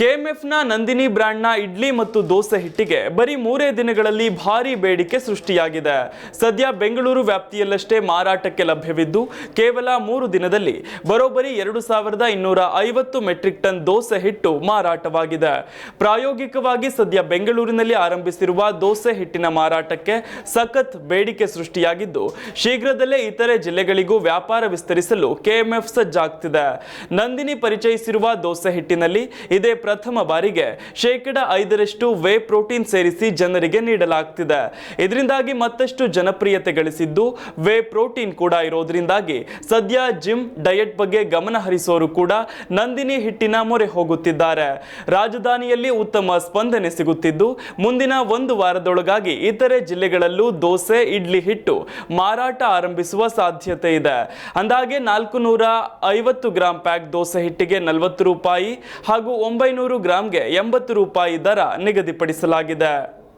ಕೆಎಂಎಫ್ನ ನಂದಿನಿ ಬ್ರ್ಯಾಂಡ್ನ ಇಡ್ಲಿ ಮತ್ತು ದೋಸೆ ಹಿಟ್ಟಿಗೆ ಬರೀ ಮೂರೇ ದಿನಗಳಲ್ಲಿ ಭಾರಿ ಬೇಡಿಕೆ ಸೃಷ್ಟಿಯಾಗಿದೆ. ಸದ್ಯ ಬೆಂಗಳೂರು ವ್ಯಾಪ್ತಿಯಲ್ಲಷ್ಟೇ ಮಾರಾಟಕ್ಕೆ ಲಭ್ಯವಿದ್ದು, ಕೇವಲ ಮೂರು ದಿನದಲ್ಲಿ ಬರೋಬ್ಬರಿ ಎರಡು ಸಾವಿರದ ಇನ್ನೂರ ಐವತ್ತು ಮೆಟ್ರಿಕ್ ಟನ್ ದೋಸೆ ಹಿಟ್ಟು ಮಾರಾಟವಾಗಿದೆ. ಪ್ರಾಯೋಗಿಕವಾಗಿ ಸದ್ಯ ಬೆಂಗಳೂರಿನಲ್ಲಿ ಆರಂಭಿಸಿರುವ ದೋಸೆ ಹಿಟ್ಟಿನ ಮಾರಾಟಕ್ಕೆ ಸಖತ್ ಬೇಡಿಕೆ ಸೃಷ್ಟಿಯಾಗಿದ್ದು, ಶೀಘ್ರದಲ್ಲೇ ಇತರೆ ಜಿಲ್ಲೆಗಳಿಗೂ ವ್ಯಾಪಾರ ವಿಸ್ತರಿಸಲು ಕೆಎಂಎಫ್ ಸಜ್ಜಾಗ್ತಿದೆ. ನಂದಿನಿ ಪರಿಚಯಿಸಿರುವ ದೋಸೆ ಹಿಟ್ಟಿನಲ್ಲಿ ಇದೇ ಪ್ರಥಮ ಬಾರಿಗೆ ಶೇಕಡ ಐದರಷ್ಟು ವೇ ಪ್ರೋಟೀನ್ ಸೇರಿಸಿ ಜನರಿಗೆ ನೀಡಲಾಗ್ತಿದೆ. ಇದರಿಂದಾಗಿ ಮತ್ತಷ್ಟು ಜನಪ್ರಿಯತೆ ಗಳಿಸಿದ್ದು ವೇ ಪ್ರೋಟೀನ್ ಕೂಡ ಇರೋದ್ರಿಂದಾಗಿ ಸದ್ಯ ಜಿಮ್, ಡಯಟ್ ಬಗ್ಗೆ ಗಮನ ಹರಿಸೋರು ಕೂಡ ನಂದಿನಿ ಹಿಟ್ಟಿನ ಮೊರೆ ಹೋಗುತ್ತಿದ್ದಾರೆ. ರಾಜಧಾನಿಯಲ್ಲಿ ಉತ್ತಮ ಸ್ಪಂದನೆ ಸಿಗುತ್ತಿದ್ದು, ಮುಂದಿನ ಒಂದು ವಾರದೊಳಗಾಗಿ ಇತರೆ ಜಿಲ್ಲೆಗಳಲ್ಲೂ ದೋಸೆ, ಇಡ್ಲಿ ಹಿಟ್ಟು ಮಾರಾಟ ಆರಂಭಿಸುವ ಸಾಧ್ಯತೆ ಇದೆ. ಅಂದಾಗೆ ನಾಲ್ಕು ನೂರ ಐವತ್ತು ಗ್ರಾಂ ಪ್ಯಾಕ್ ದೋಸೆ ಹಿಟ್ಟಿಗೆ ನಲವತ್ತು ರೂಪಾಯಿ ಹಾಗೂ ಒಂಬೈನೂರು ಗ್ರಾಂಗೆ ಎಂಬತ್ತು ರೂಪಾಯಿ ದರ ನಿಗದಿಪಡಿಸಲಾಗಿದೆ.